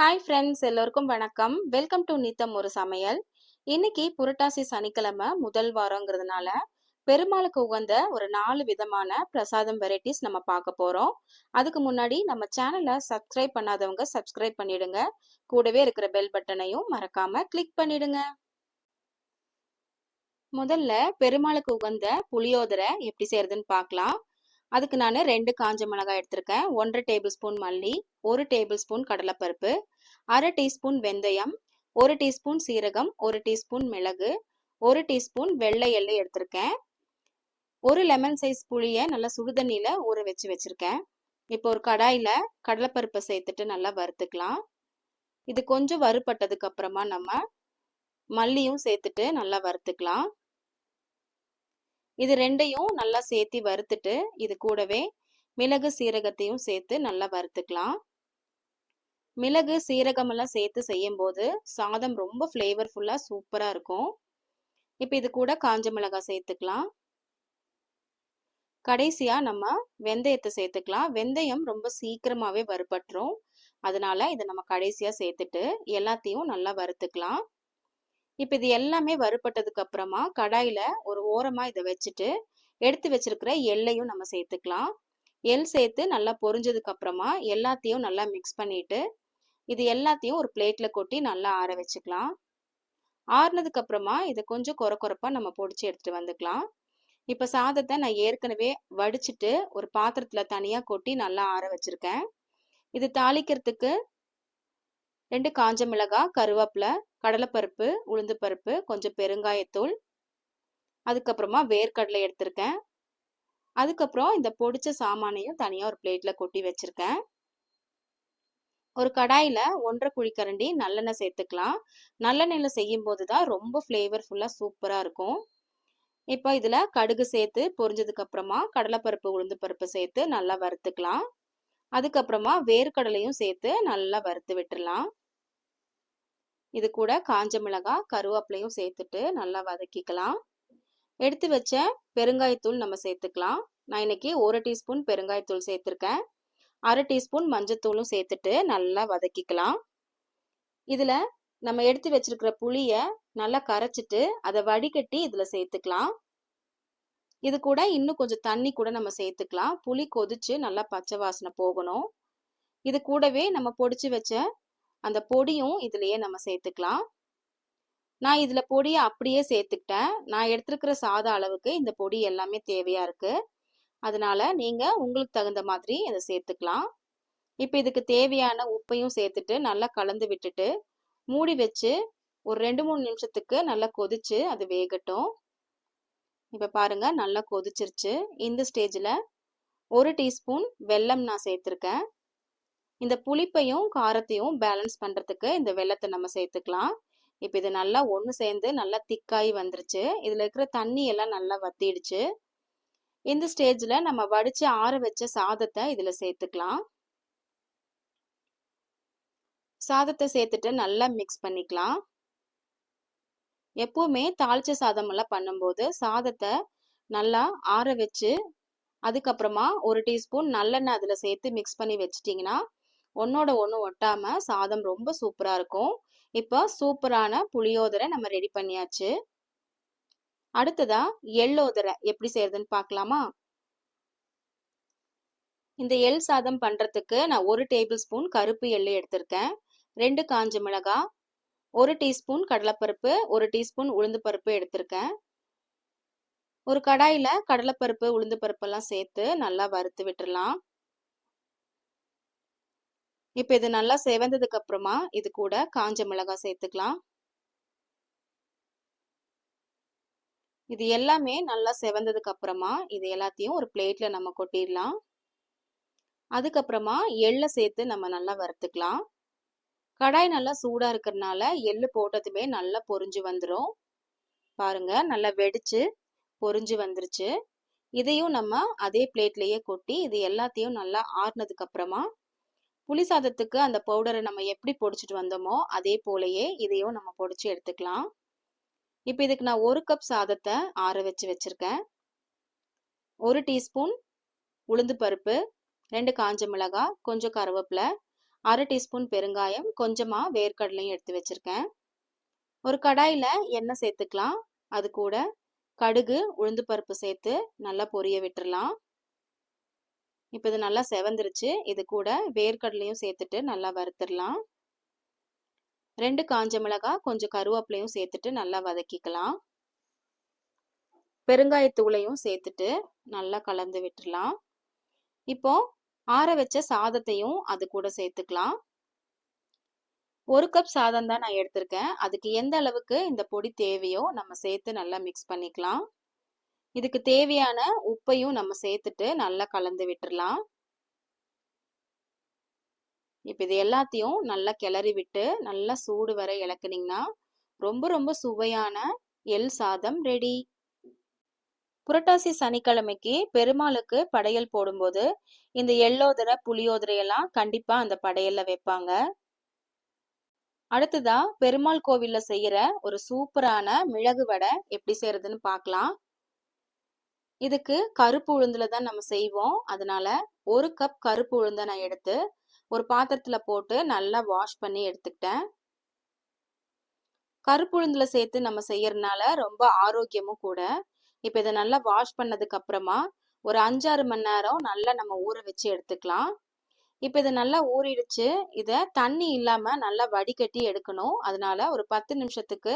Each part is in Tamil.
ஹாய் ஃப்ரெண்ட்ஸ் எல்லோருக்கும் வணக்கம். வெல்கம் டு நித்தம் ஒரு சமையல். இன்னைக்கு புரட்டாசி சனிக்கிழமை முதல் வாரங்கிறதுனால பெருமாளுக்கு உகந்த ஒரு நாலு விதமான பிரசாதம் வெரைட்டிஸ் நம்ம பார்க்க போகிறோம் அதுக்கு முன்னாடி நம்ம சேனலை சப்ஸ்கிரைப் பண்ணாதவங்க சப்ஸ்கிரைப் பண்ணிடுங்க. கூடவே இருக்கிற பெல் பட்டனையும் மறக்காம கிளிக் பண்ணிடுங்க. முதல்ல பெருமாளுக்கு உகந்த புளியோதரை எப்படி செய்யறதுன்னு பார்க்கலாம். அதுக்கு நான் ரெண்டு காஞ்ச மிளகாய் எடுத்திருக்கேன். ஒன்றரை டேபிள் ஸ்பூன் மல்லி ஒரு டேபிள் ஸ்பூன் கடலைப்பருப்பு அரை டீஸ்பூன் வெந்தயம் ஒரு டீஸ்பூன் சீரகம் ஒரு டீஸ்பூன் மிளகு ஒரு டீஸ்பூன் வெள்ளை எள்ளு எடுத்திருக்கேன். ஒரு லெமன் சைஸ் புளியை நல்லா சுடுதண்ணியில் ஊற வச்சு வச்சுருக்கேன். இப்போ ஒரு கடாயில் கடலைப்பருப்பை சேர்த்துட்டு நல்லா வறுத்துக்கலாம். இது கொஞ்சம் வறுபட்டதுக்கு அப்புறமா நம்ம மல்லியும் சேர்த்துட்டு நல்லா வறுத்துக்கலாம். இது ரெண்டையும் நல்லா சேர்த்து வறுத்துட்டு இது கூடவே மிளகு சீரகத்தையும் சேர்த்து நல்லா வறுத்துக்கலாம். மிளகு சீரகமெல்லாம் சேர்த்து செய்யும் போது சாதம் ரொம்ப ஃப்ளேவர்ஃபுல்லாக சூப்பராக இருக்கும். இப்போ இது கூட காஞ்ச மிளகாய் சேர்த்துக்கலாம். கடைசியாக நம்ம வெந்தயத்தை சேர்த்துக்கலாம். வெந்தயம் ரொம்ப சீக்கிரமாகவே வறுபட்டுரும். அதனால இதை நம்ம கடைசியாக சேர்த்துட்டு எல்லாத்தையும் நல்லா வறுத்துக்கலாம். இப்போ இது எல்லாமே வறுபட்டதுக்கு அப்புறமா கடாயில் ஒரு ஓரமாக இதை வச்சுட்டு எடுத்து வச்சிருக்கிற எள்ளையும் நம்ம சேர்த்துக்கலாம். எள் சேர்த்து நல்லா பொரிஞ்சதுக்கு அப்புறமா எல்லாத்தையும் நல்லா மிக்ஸ் பண்ணிட்டு இது எல்லாத்தையும் ஒரு பிளேட்டில் கொட்டி நல்லா ஆற வச்சுக்கலாம். ஆறுனதுக்கு அப்புறமா இதை கொஞ்சம் குறை குறைப்பாக நம்ம பொடிச்சு எடுத்துட்டு வந்துக்கலாம். இப்போ சாதத்தை நான் ஏற்கனவே வடிச்சிட்டு ஒரு பாத்திரத்தில் தனியாக கொட்டி நல்லா ஆற வச்சிருக்கேன். இது தாளிக்கிறதுக்கு ரெண்டு காஞ்ச மிளகாய் கருவேப்பிலை கடலைப்பருப்பு உளுந்து பருப்பு கொஞ்சம் பெருங்காயத்தூள். அதுக்கப்புறமா வேர்க்கடலை எடுத்திருக்கேன். அதுக்கப்புறம் இந்த பொடிச்ச சாமானையும் தனியாக ஒரு பிளேட்டில் கொட்டி வச்சுருக்கேன். ஒரு கடாயில் ஒன்றரை குழிக்கரண்டி நல்லெண்ணெய் சேர்த்துக்கலாம். நல்லெண்ணெயில் செய்யும் போது தான் ரொம்ப ஃப்ளேவர்ஃபுல்லாக சூப்பராக இருக்கும். இப்போ இதில் கடுகு சேர்த்து பொரிஞ்சதுக்கப்புறமா கடலைப்பருப்பு உளுந்து பருப்பு சேர்த்து நல்லா வறுத்துக்கலாம். அதுக்கப்புறமா வேர்க்கடலையும் சேர்த்து நல்லா வறுத்து விட்டுடலாம் இது கூட காஞ்ச மிளகாய் கருவேப்பிலையும் சேர்த்துட்டு நல்லா வதக்கிக்கலாம். எடுத்து வச்ச பெருங்காயத்தூள் நம்ம சேர்த்துக்கலாம். நான் இன்னைக்கு ஒரு டீஸ்பூன் பெருங்காயத்தூள் சேர்த்துருக்கேன். அரை டீஸ்பூன் மஞ்சத்தூளும் சேர்த்துட்டு நல்லா வதக்கிக்கலாம். இதில் நம்ம எடுத்து வச்சிருக்கிற புளியை நல்லா கரைச்சிட்டு அதை வடிகட்டி இதில் சேர்த்துக்கலாம். இது கூட இன்னும் கொஞ்சம் தண்ணி கூட நம்ம சேர்த்துக்கலாம். புளி கொதிச்சு நல்லா பச்சை வாசனை போகணும். இது கூடவே நம்ம பொடிச்சு வச்ச அந்த பொடியும் இதுலயே நம்ம சேர்த்துக்கலாம். நான் இதில் பொடியை அப்படியே சேர்த்துக்கிட்டேன். நான் எடுத்துருக்கிற சாதம் அளவுக்கு இந்த பொடி எல்லாமே தேவையாக இருக்குது அதனால நீங்கள் உங்களுக்கு தகுந்த மாதிரி இதை சேர்த்துக்கலாம். இப்போ இதுக்கு தேவையான உப்பையும் சேர்த்துட்டு நல்லா கலந்து விட்டுட்டு மூடி வச்சு ஒரு ரெண்டு மூணு நிமிஷத்துக்கு நல்லா கொதிச்சு அது வேகட்டும். இப்போ பாருங்க நல்லா கொதிச்சிருச்சு. இந்த ஸ்டேஜில் ஒரு டீஸ்பூன் வெல்லம் நான் சேர்த்துருக்கேன். இந்த புளிப்பையும் காரத்தையும் பேலன்ஸ் பண்ணுறதுக்கு இந்த வெள்ளத்தை நம்ம சேர்த்துக்கலாம். இப்போ இது நல்லா ஒன்று சேர்ந்து நல்லா திக்காகி வந்துருச்சு. இதில் இருக்கிற தண்ணி எல்லாம் நல்லா வத்திடுச்சு. இந்த ஸ்டேஜில் நம்ம வடித்து ஆற வச்ச சாதத்தை இதில் சேர்த்துக்கலாம். சாதத்தை சேர்த்துட்டு நல்லா மிக்ஸ் பண்ணிக்கலாம். எப்போவுமே தாளிச்ச சாதமெல்லாம் பண்ணும்போது சாதத்தை நல்லா ஆற வச்சு அதுக்கப்புறமா ஒரு டீஸ்பூன் நல்லெண்ணெய் அதில் சேர்த்து மிக்ஸ் பண்ணி வச்சிட்டிங்கன்னா ஒன்னோட ஒன்று ஒட்டாமல் சாதம் ரொம்ப சூப்பராக இருக்கும். இப்போ சூப்பரான புளியோதரை நம்ம ரெடி பண்ணியாச்சு. அடுத்ததா எள்ளோதரை எப்படி செய்யறதுன்னு பார்க்கலாமா? இந்த எள் சாதம் பண்ணுறதுக்கு நான் ஒரு டேபிள் ஸ்பூன் கருப்பு எள்ளு எடுத்திருக்கேன். ரெண்டு காஞ்ச மிளகாய் ஒரு டீஸ்பூன் கடலைப்பருப்பு ஒரு டீஸ்பூன் உளுந்து பருப்பு எடுத்திருக்கேன். ஒரு கடாயில் கடலைப்பருப்பு உளுந்து பருப்பெல்லாம் சேர்த்து நல்லா வறுத்து விட்டுடலாம் இப்போ இது நல்லா செவந்ததுக்கு அப்புறமா இது கூட காஞ்ச மிளகாய் சேர்த்துக்கலாம். இது எல்லாமே நல்லா செவந்ததுக்கு அப்புறமா இது எல்லாத்தையும் ஒரு பிளேட்ல நம்ம கொட்டிடலாம். அதுக்கப்புறமா எள்ளை சேர்த்து நம்ம நல்லா வறுத்துக்கலாம். கடாய் நல்லா சூடா இருக்கிறதுனால எள்ளு போட்டதுமே நல்லா பொரிஞ்சு வந்துடும் பாருங்க நல்லா வெடிச்சு பொரிஞ்சு வந்துருச்சு. இதையும் நம்ம அதே பிளேட்லயே கொட்டி இது எல்லாத்தையும் நல்லா ஆறுனதுக்கு அப்புறமா புளி சாதத்துக்கு அந்த பவுடரை நம்ம எப்படி பொடிச்சிட்டு வந்தோமோ அதே போலயே இதையும் நம்ம பொடிச்சு எடுத்துக்கலாம். இப்போ இதுக்கு நான் ஒரு கப் சாதத்தை ஆற வச்சு வச்சுருக்கேன். ஒரு டீஸ்பூன் உளுந்து பருப்பு ரெண்டு காஞ்ச மிளகாய் கொஞ்சம் கருவேப்பிலை அரை டீஸ்பூன் பெருங்காயம் கொஞ்சமாக வேர்க்கடலையும் எடுத்து வச்சுருக்கேன். ஒரு கடாயில் எண்ணெய் சேர்த்துக்கலாம். அது கூட கடுகு உளுந்து பருப்பு சேர்த்து நல்லா பொரிய விட்டுறலாம். இப்போ இது நல்லா செவந்துருச்சு. இது கூட வேர்க்கடலையும் சேர்த்துட்டு நல்லா வறுத்துடலாம். ரெண்டு காஞ்ச மிளகாய் கொஞ்சம் கருவேப்பிலையும் சேர்த்துட்டு நல்லா வதக்கிக்கலாம். பெருங்காயத்தூளையும் சேர்த்துட்டு நல்லா கலந்து விட்டுடலாம். இப்போ ஆற வச்ச சாதத்தையும் அது கூட சேர்த்துக்கலாம். ஒரு கப் சாதம் தான் நான் எடுத்திருக்கேன். அதுக்கு எந்த அளவுக்கு இந்த பொடி தேவையோ நம்ம சேர்த்து நல்லா மிக்ஸ் பண்ணிக்கலாம். இதுக்கு தேவையான உப்பையும் நம்ம சேர்த்துட்டு நல்லா கலந்து விட்டுடலாம் இப்போ இது எல்லாத்தையும் நல்லா கிளறி விட்டு நல்லா சூடு வர இழக்குனீங்கன்னா ரொம்ப ரொம்ப சுவையான எல் சாதம் ரெடி புரட்டாசி சனிக்கிழமைக்கு பெருமாளுக்கு படையல் போடும்போது இந்த எள்ளோதரை புளியோதரையெல்லாம் கண்டிப்பாக கண்டிப்பா அந்த படையல்ல வைப்பாங்க. அடுத்ததா பெருமாள் கோவில்ல செய்யற ஒரு சூப்பரான மிளகு வடை எப்படி செய்யறதுன்னு பார்க்கலாம் இதுக்கு கருப்பு உளுந்துல தான் நம்ம செய்வோம். அதனால ஒரு கப் கருப்பு உளுந்தை நான் எடுத்து ஒரு பாத்திரத்தில் போட்டு நல்லா வாஷ் பண்ணி எடுத்துக்கிட்டேன். கருப்பு உளுந்துல சேர்த்து நம்ம செய்யறதுனால ரொம்ப ஆரோக்கியமும் கூட. இப்போ இதை நல்லா வாஷ் பண்ணதுக்கு அப்புறமா ஒரு அஞ்சாறு மணி நேரம் நல்லா நம்ம ஊற வச்சு எடுத்துக்கலாம். இப்போ இதை நல்லா ஊறிடுச்சு. இதை தண்ணி இல்லாமல் நல்லா வடிகட்டி எடுக்கணும். அதனால ஒரு பத்து நிமிஷத்துக்கு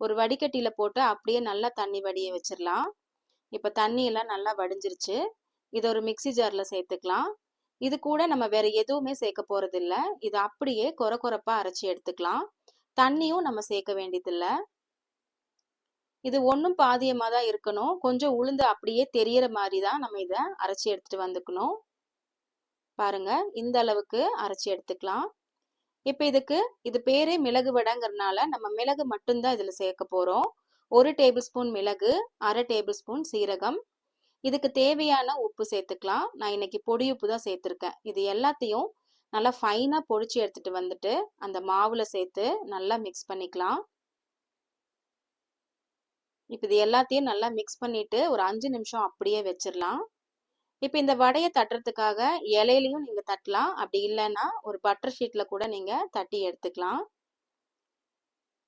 ஒரு வடிகட்டியில் போட்டு அப்படியே நல்லா தண்ணி வடிய வச்சிடலாம். இப்போ தண்ணியெல்லாம் நல்லா வடிஞ்சிருச்சு. இதை ஒரு மிக்சி ஜாரில் சேர்த்துக்கலாம். இது கூட நம்ம வேற எதுவுமே சேர்க்க போகிறதில்ல இது அப்படியே கொர கொரப்பா அரைச்சி எடுத்துக்கலாம். தண்ணியும் நம்ம சேர்க்க வேண்டியதில்லை. இது ஒன்றும் பாதியமாக தான் இருக்கணும். கொஞ்சம் உளுந்து அப்படியே தெரியற மாதிரி தான் நம்ம இதை அரைச்சி எடுத்துட்டு வந்துக்கணும். பாருங்க இந்த அளவுக்கு அரைச்சி எடுத்துக்கலாம். இப்போ இதுக்கு இது பேரே மிளகு வடைங்கிறதுனால நம்ம மிளகு மட்டும்தான் இதில் சேர்க்க போகிறோம் ஒரு டேபிள் ஸ்பூன் மிளகு அரை டேபிள் ஸ்பூன் சீரகம். இதுக்கு தேவையான உப்பு சேர்த்துக்கலாம். நான் இன்னைக்கு பொடி உப்பு தான் சேர்த்துருக்கேன். இது எல்லாத்தையும் நல்லா ஃபைனாக பொடிச்சு எடுத்துட்டு வந்துட்டு அந்த மாவில் சேர்த்து நல்லா மிக்ஸ் பண்ணிக்கலாம். இப்போ இது எல்லாத்தையும் நல்லா மிக்ஸ் பண்ணிட்டு ஒரு அஞ்சு நிமிஷம் அப்படியே வச்சிடலாம். இப்போ இந்த வடையை தட்டுறதுக்காக இலையிலையும் நீங்கள் தட்டலாம். அப்படி இல்லைன்னா ஒரு பட்டர் ஷீட்டில் கூட நீங்கள் தட்டி எடுத்துக்கலாம்.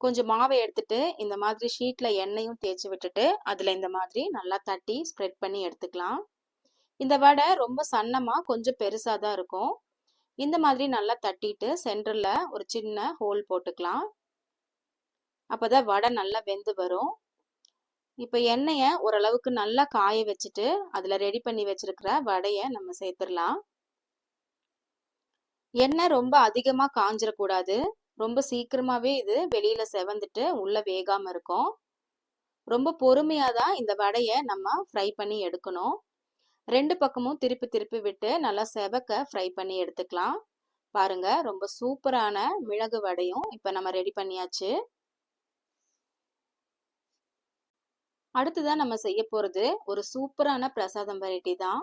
கொஞ்சம் மாவை எடுத்துட்டு இந்த மாதிரி ஷீட்டில் எண்ணெயும் தேய்ச்சி விட்டுட்டு அதில் இந்த மாதிரி நல்லா தட்டி ஸ்ப்ரெட் பண்ணி எடுத்துக்கலாம். இந்த வடை ரொம்ப சன்னமாக கொஞ்சம் பெருசாக தான் இருக்கும். இந்த மாதிரி நல்லா தட்டிட்டு சென்டரில் ஒரு சின்ன ஹோல் போட்டுக்கலாம். அப்போ தான் வடை நல்லா வெந்து வரும். இப்போ எண்ணெயை ஓரளவுக்கு நல்லா காய வச்சுட்டு அதில் ரெடி பண்ணி வச்சுருக்கிற வடையை நம்ம சேர்த்துடலாம். எண்ணெய் ரொம்ப அதிகமாக காஞ்சிடக்கூடாது ரொம்ப சீக்கிரமாகவே இது வெளியில் செவந்துட்டு உள்ளே வேகாமல் இருக்கும். ரொம்ப பொறுமையாக தான் இந்த வடையை நம்ம ஃப்ரை பண்ணி எடுக்கணும். ரெண்டு பக்கமும் திருப்பி திருப்பி விட்டு நல்லா செவக்க ஃப்ரை பண்ணி எடுத்துக்கலாம். பாருங்க ரொம்ப சூப்பரான மிளகு வடையும் இப்போ நம்ம ரெடி பண்ணியாச்சு. அடுத்ததான் நம்ம செய்ய போகிறது ஒரு சூப்பரான பிரசாதம் வெரைட்டி தான்.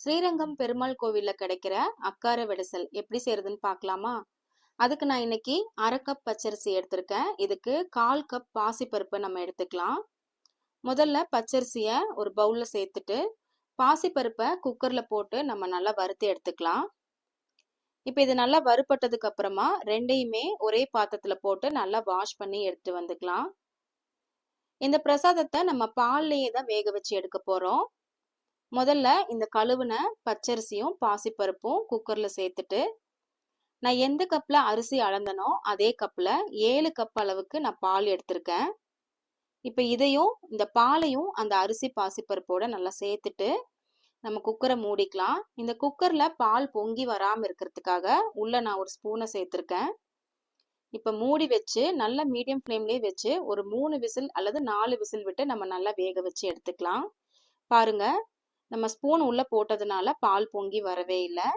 ஸ்ரீரங்கம் பெருமாள் கோவிலில் கிடைக்கிற அக்கார விடசல் எப்படி செய்யறதுன்னு பார்க்கலாமா? அதுக்கு நான் இன்னைக்கு அரை கப் பச்சரிசி எடுத்திருக்கேன். இதுக்கு கால் கப் பாசிப்பருப்பு நம்ம எடுத்துக்கலாம். முதல்ல பச்சரிசியை ஒரு பவுலில் சேர்த்துட்டு பாசிப்பருப்பை குக்கரில் போட்டு நம்ம நல்லா வறுத்து எடுத்துக்கலாம். இப்போ இது நல்லா வறுப்பட்டதுக்கு அப்புறமா ரெண்டையுமே ஒரே பாத்திரத்தில் போட்டு நல்லா வாஷ் பண்ணி எடுத்து வந்துக்கலாம். இந்த பிரசாதத்தை நம்ம பால்லையே தான் வேக வச்சு எடுக்க போகிறோம் முதல்ல இந்த கழுவுன பச்சரிசியும் பாசிப்பருப்பும் குக்கரில் சேர்த்துட்டு நான் எந்த கப்பில் அரிசி அளந்தனோ அதே கப்பில் ஏழு கப் அளவுக்கு நான் பால் எடுத்திருக்கேன். இப்போ இதையும் இந்த பாலையும் அந்த அரிசி பாசிப்பருப்போட நல்லா சேர்த்துட்டு நம்ம குக்கரை மூடிக்கலாம். இந்த குக்கரில் பால் பொங்கி வராமல் இருக்கிறதுக்காக உள்ளே நான் ஒரு ஸ்பூனை சேர்த்துருக்கேன். இப்போ மூடி வச்சு நல்ல மீடியம் ஃப்ளேம்லேயே வச்சு ஒரு மூணு விசில் அல்லது நாலு விசில் விட்டு நம்ம நல்லா வேக வச்சு எடுத்துக்கலாம். பாருங்க நம்ம ஸ்பூன் உள்ளே போட்டதுனால பால் பொங்கி வரவே இல்லை.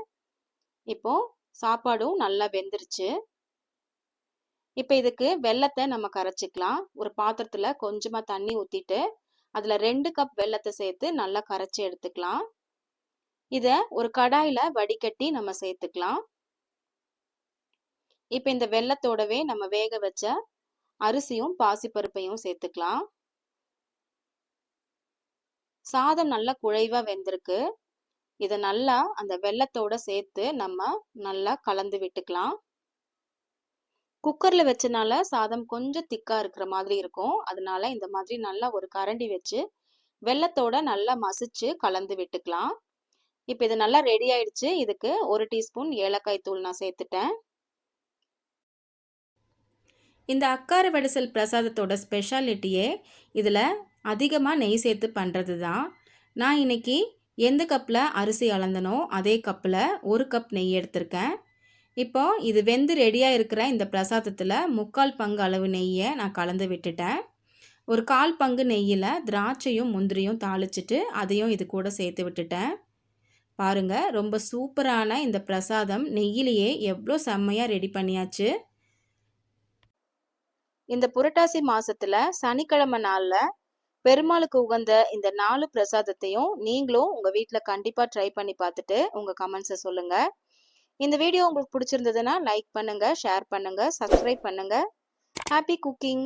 இப்போது சாப்பாடும் நல்லா வெந்துருச்சு. இப்போ இதுக்கு வெள்ளத்தை நம்ம கரைச்சிக்கலாம். ஒரு பாத்திரத்தில் கொஞ்சமாக தண்ணி ஊற்றிட்டு அதில் ரெண்டு கப் வெள்ளத்தை சேர்த்து நல்லா கரைச்சி எடுத்துக்கலாம். இதை ஒரு கடாயில் வடிகட்டி நம்ம சேர்த்துக்கலாம். இப்போ இந்த வெள்ளத்தோடவே நம்ம வேக வச்ச அரிசியும் பாசிப்பருப்பையும் சேர்த்துக்கலாம். சாதம் நல்லா குழைவாக வெந்திருக்கு. இதை நல்லா அந்த வெள்ளத்தோட சேர்த்து நம்ம நல்லா கலந்து விட்டுக்கலாம். குக்கரில் வச்சனால சாதம் கொஞ்சம் திக்காக இருக்கிற மாதிரி இருக்கும். அதனால இந்த மாதிரி நல்லா ஒரு கரண்டி வச்சு வெள்ளத்தோட நல்லா மசிச்சு கலந்து விட்டுக்கலாம். இப்போ இது நல்லா ரெடி ஆயிடுச்சு. இதுக்கு ஒரு டீஸ்பூன் ஏலக்காய் தூள் நான் சேர்த்துட்டேன். இந்த அக்கார வடிசல் பிரசாதத்தோட ஸ்பெஷாலிட்டியே இதில் அதிகமாக நெய் சேர்த்து பண்ணுறது தான் நான் இன்னைக்கு எந்த கப்பில் அரிசி அளந்தனோ அதே கப்பில் ஒரு கப் நெய் எடுத்திருக்கேன். இப்போ இது வெந்து ரெடியாக இருக்கிற இந்த பிரசாதத்தில் முக்கால் பங்கு அளவு நெய்யை நான் கலந்து விட்டுட்டேன். ஒரு கால் பங்கு நெய்யில் திராட்சையும் முந்திரியும் தாளிச்சிட்டு அதையும் இது கூட சேர்த்து விட்டுட்டேன். பாருங்கள் ரொம்ப சூப்பரான இந்த பிரசாதம். நெய்யிலேயே எவ்வளோ செம்மையாக ரெடி பண்ணியாச்சு. இந்த புரட்டாசி மாதத்தில் சனிக்கிழமை நாளில் பெருமாளுக்கு உகந்த இந்த நாலு பிரசாதத்தையும் நீங்களும் உங்க வீட்டுல கண்டிப்பா ட்ரை பண்ணி பார்த்துட்டு உங்க கமெண்ட்ஸை சொல்லுங்க. இந்த வீடியோ உங்களுக்கு பிடிச்சிருந்ததுன்னா லைக் பண்ணுங்க ஷேர் பண்ணுங்க சப்ஸ்கிரைப் பண்ணுங்க. Happy cooking